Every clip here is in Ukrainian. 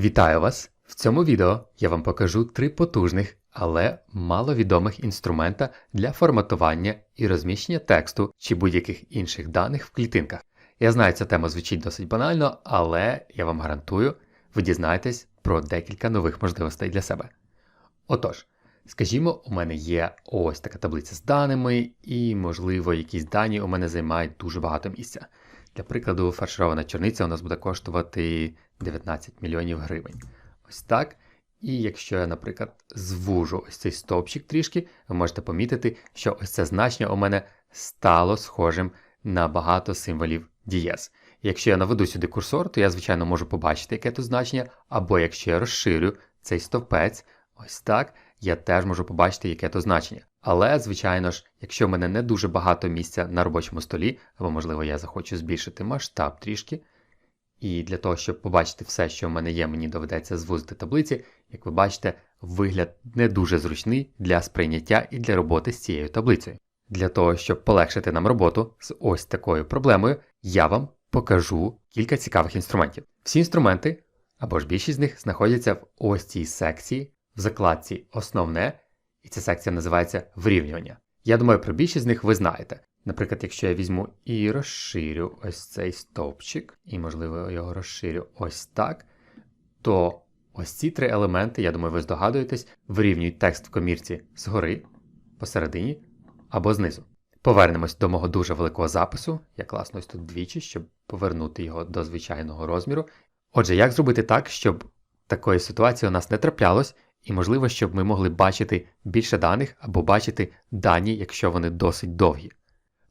Вітаю вас! В цьому відео я вам покажу три потужних, але маловідомих інструмента для форматування і розміщення тексту чи будь-яких інших даних в клітинках. Я знаю, ця тема звучить досить банально, але я вам гарантую, ви дізнаєтесь про декілька нових можливостей для себе. Отож, скажімо, у мене є ось така таблиця з даними, і, можливо, якісь дані у мене займають дуже багато місця. Для прикладу, фарширована чорниця у нас буде коштувати 19 мільйонів гривень. Ось так. І якщо я, наприклад, звужу ось цей стовпчик трішки, ви можете помітити, що ось це значення у мене стало схожим на багато символів дієз. Якщо я наведу сюди курсор, то я, звичайно, можу побачити, яке тут значення, або якщо я розширю цей стовпець, ось так, я теж можу побачити, яке то значення. Але, звичайно ж, якщо в мене не дуже багато місця на робочому столі, або, можливо, я захочу збільшити масштаб трішки, і для того, щоб побачити все, що в мене є, мені доведеться звузити таблиці. Як ви бачите, вигляд не дуже зручний для сприйняття і для роботи з цією таблицею. Для того, щоб полегшити нам роботу з ось такою проблемою, я вам покажу кілька цікавих інструментів. Всі інструменти, або ж більшість з них, знаходяться в ось цій секції, в закладці Основне, і ця секція називається Врівнювання. Я думаю, про більшість з них ви знаєте. Наприклад, якщо я візьму і розширю ось цей стовпчик, і, можливо, його розширю ось так, то ось ці три елементи, я думаю, ви здогадуєтесь, вирівнюють текст в комірці згори, посередині або знизу. Повернемось до мого дуже великого запису. Я класно ось тут двічі, щоб повернути його до звичайного розміру. Отже, як зробити так, щоб такої ситуації у нас не траплялось, і можливо, щоб ми могли бачити більше даних або бачити дані, якщо вони досить довгі.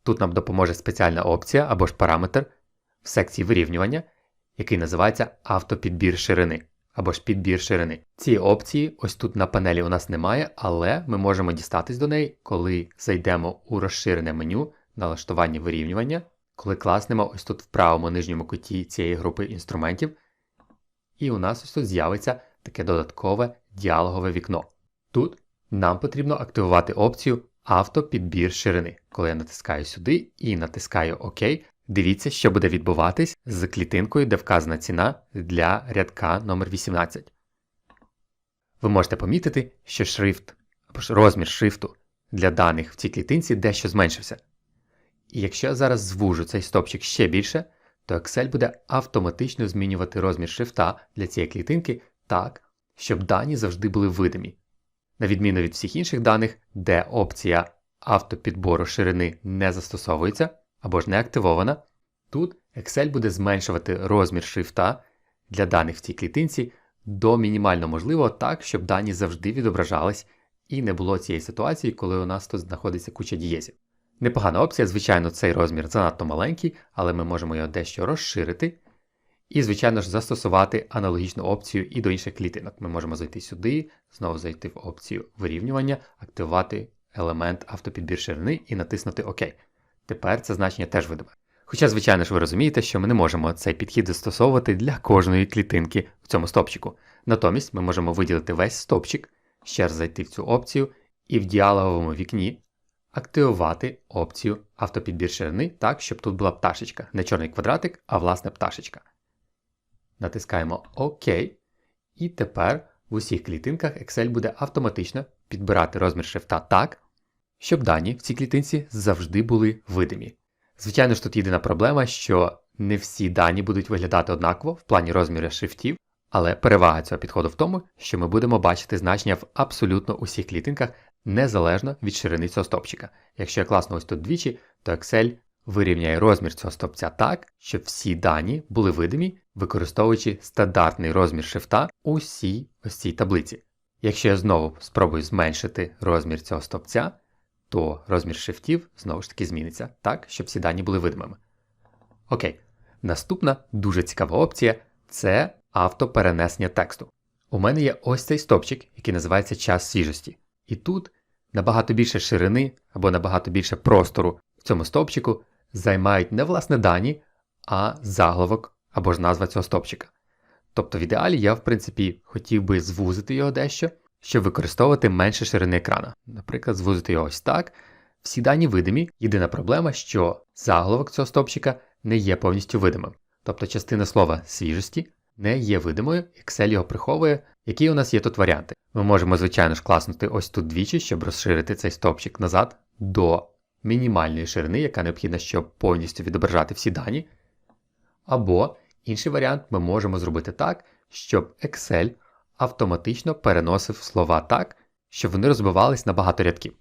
Тут нам допоможе спеціальна опція або ж параметр в секції вирівнювання, який називається автопідбір ширини або ж підбір ширини. Цієї опції ось тут на панелі у нас немає, але ми можемо дістатись до неї, коли зайдемо у розширене меню налаштування вирівнювання, коли класнемо ось тут в правому нижньому куті цієї групи інструментів, і у нас ось тут з'явиться таке додаткове діалогове вікно. Тут нам потрібно активувати опцію автопідбір ширини. Коли я натискаю сюди і натискаю ОК, дивіться, що буде відбуватись з клітинкою, де вказана ціна для рядка номер 18 Ви можете помітити, що шрифт або ж розмір шрифту для даних в цій клітинці дещо зменшився. І якщо я зараз звужу цей стопчик ще більше, то Excel буде автоматично змінювати розмір шрифта для цієї клітинки так, щоб дані завжди були видимі. На відміну від всіх інших даних, де опція автопідбору ширини не застосовується або ж не активована, тут Excel буде зменшувати розмір шрифта для даних в цій клітинці до мінімально можливого так, щоб дані завжди відображались і не було цієї ситуації, коли у нас тут знаходиться куча дієзів. Непогана опція, звичайно, цей розмір занадто маленький, але ми можемо його дещо розширити. І, звичайно ж, застосувати аналогічну опцію і до інших клітинок. Ми можемо зайти сюди, знову зайти в опцію вирівнювання, активувати елемент автопідбір ширини і натиснути ОК. Тепер це значення теж видиме. Хоча, звичайно ж, ви розумієте, що ми не можемо цей підхід застосовувати для кожної клітинки в цьому стопчику. Натомість ми можемо виділити весь стопчик, ще раз зайти в цю опцію і в діалоговому вікні активувати опцію автопідбір ширини так, щоб тут була пташечка. Не чорний квадратик, а власне пташечка. Натискаємо ОК. І тепер в усіх клітинках Excel буде автоматично підбирати розмір шрифта так, щоб дані в цій клітинці завжди були видимі. Звичайно ж, тут єдина проблема, що не всі дані будуть виглядати однаково в плані розміру шрифтів, але перевага цього підходу в тому, що ми будемо бачити значення в абсолютно усіх клітинках незалежно від ширини цього стопчика. Якщо я класно ось тут двічі, то Excel вирівняє розмір цього стопця так, щоб всі дані були видимі, використовуючи стандартний розмір шрифта у всій ось цій таблиці. Якщо я знову спробую зменшити розмір цього стопця, то розмір шрифтів знову ж таки зміниться так, щоб всі дані були видимими. Окей, наступна дуже цікава опція це автоперенесення тексту. У мене є ось цей стопчик, який називається час свіжості. І тут набагато більше ширини або набагато більше простору в цьому стопчику займають не власне дані, а заголовок або ж назва цього стопчика. Тобто в ідеалі я, в принципі, хотів би звузити його дещо, щоб використовувати менше ширини екрана. Наприклад, звузити його ось так. Всі дані видимі. Єдина проблема, що заголовок цього стопчика не є повністю видимим. Тобто частина слова свіжості не є видимою, Excel його приховує. Які у нас є тут варіанти? Ми можемо, звичайно ж, класнути ось тут двічі, щоб розширити цей стовпчик назад до мінімальної ширини, яка необхідна, щоб повністю відображати всі дані. Або інший варіант ми можемо зробити так, щоб Excel автоматично переносив слова так, щоб вони розбивались на багато рядків.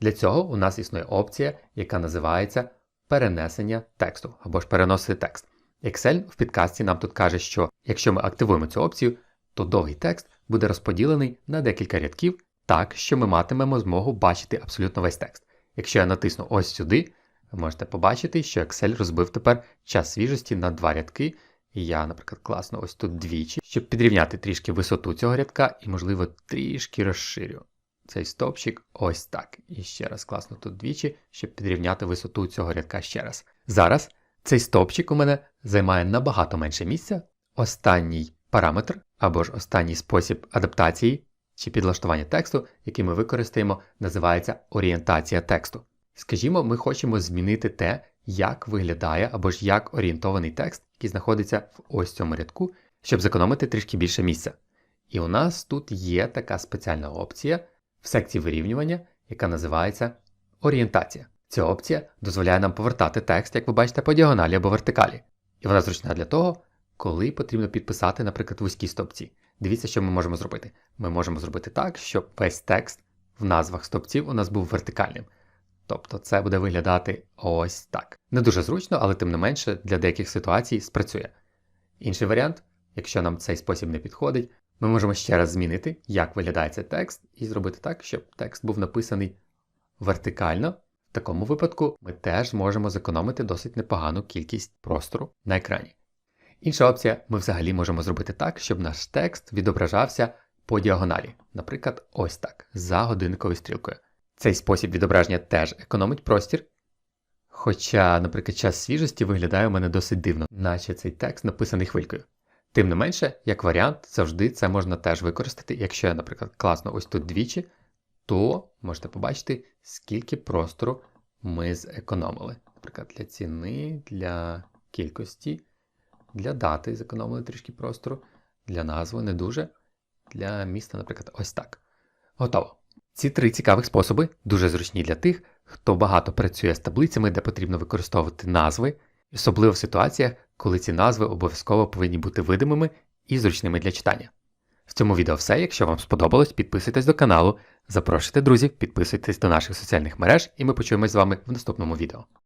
Для цього у нас існує опція, яка називається перенесення тексту або ж переносити текст. Excel в підкасті нам тут каже, що якщо ми активуємо цю опцію, то довгий текст буде розподілений на декілька рядків так, що ми матимемо змогу бачити абсолютно весь текст. Якщо я натисну ось сюди, ви можете побачити, що Excel розбив тепер час свіжості на два рядки. І я, наприклад, класно ось тут двічі, щоб підрівняти трішки висоту цього рядка і, можливо, трішки розширю цей стовпчик ось так. І ще раз класно тут двічі, щоб підрівняти висоту цього рядка ще раз. Зараз цей стовпчик у мене займає набагато менше місця. Останній параметр або ж останній спосіб адаптації чи підлаштування тексту, який ми використаємо, називається орієнтація тексту. Скажімо, ми хочемо змінити те, як виглядає або ж як орієнтований текст, який знаходиться в ось цьому рядку, щоб зекономити трішки більше місця. І у нас тут є така спеціальна опція в секції вирівнювання, яка називається орієнтація. Ця опція дозволяє нам повертати текст, як ви бачите, по діагоналі або вертикалі. І вона зручна для того, коли потрібно підписати, наприклад, вузькі стовпці. Дивіться, що ми можемо зробити. Ми можемо зробити так, щоб весь текст в назвах стовпців у нас був вертикальним. Тобто це буде виглядати ось так. Не дуже зручно, але тим не менше для деяких ситуацій спрацює. Інший варіант, якщо нам цей спосіб не підходить, ми можемо ще раз змінити, як виглядає цей текст, і зробити так, щоб текст був написаний вертикально. В такому випадку ми теж зможемо зекономити досить непогану кількість простору на екрані. Інша опція, ми взагалі можемо зробити так, щоб наш текст відображався по діагоналі, наприклад, ось так, за годинниковою стрілкою. Цей спосіб відображення теж економить простір. Хоча, наприклад, час свіжості виглядає у мене досить дивно, наче цей текст написаний хвилькою. Тим не менше, як варіант, завжди це можна теж використати. Якщо я, наприклад, класно ось тут двічі, то можете побачити, скільки простору ми зекономили. Наприклад, для ціни, для кількості, для дати зекономили трішки простору, для назви не дуже, для міста, наприклад, ось так. Готово. Ці три цікавих способи дуже зручні для тих, хто багато працює з таблицями, де потрібно використовувати назви, особливо в ситуаціях, коли ці назви обов'язково повинні бути видимими і зручними для читання. В цьому відео все. Якщо вам сподобалось, підписуйтесь до каналу, запрошуйте друзів, підписуйтесь до наших соціальних мереж, і ми почуємось з вами в наступному відео.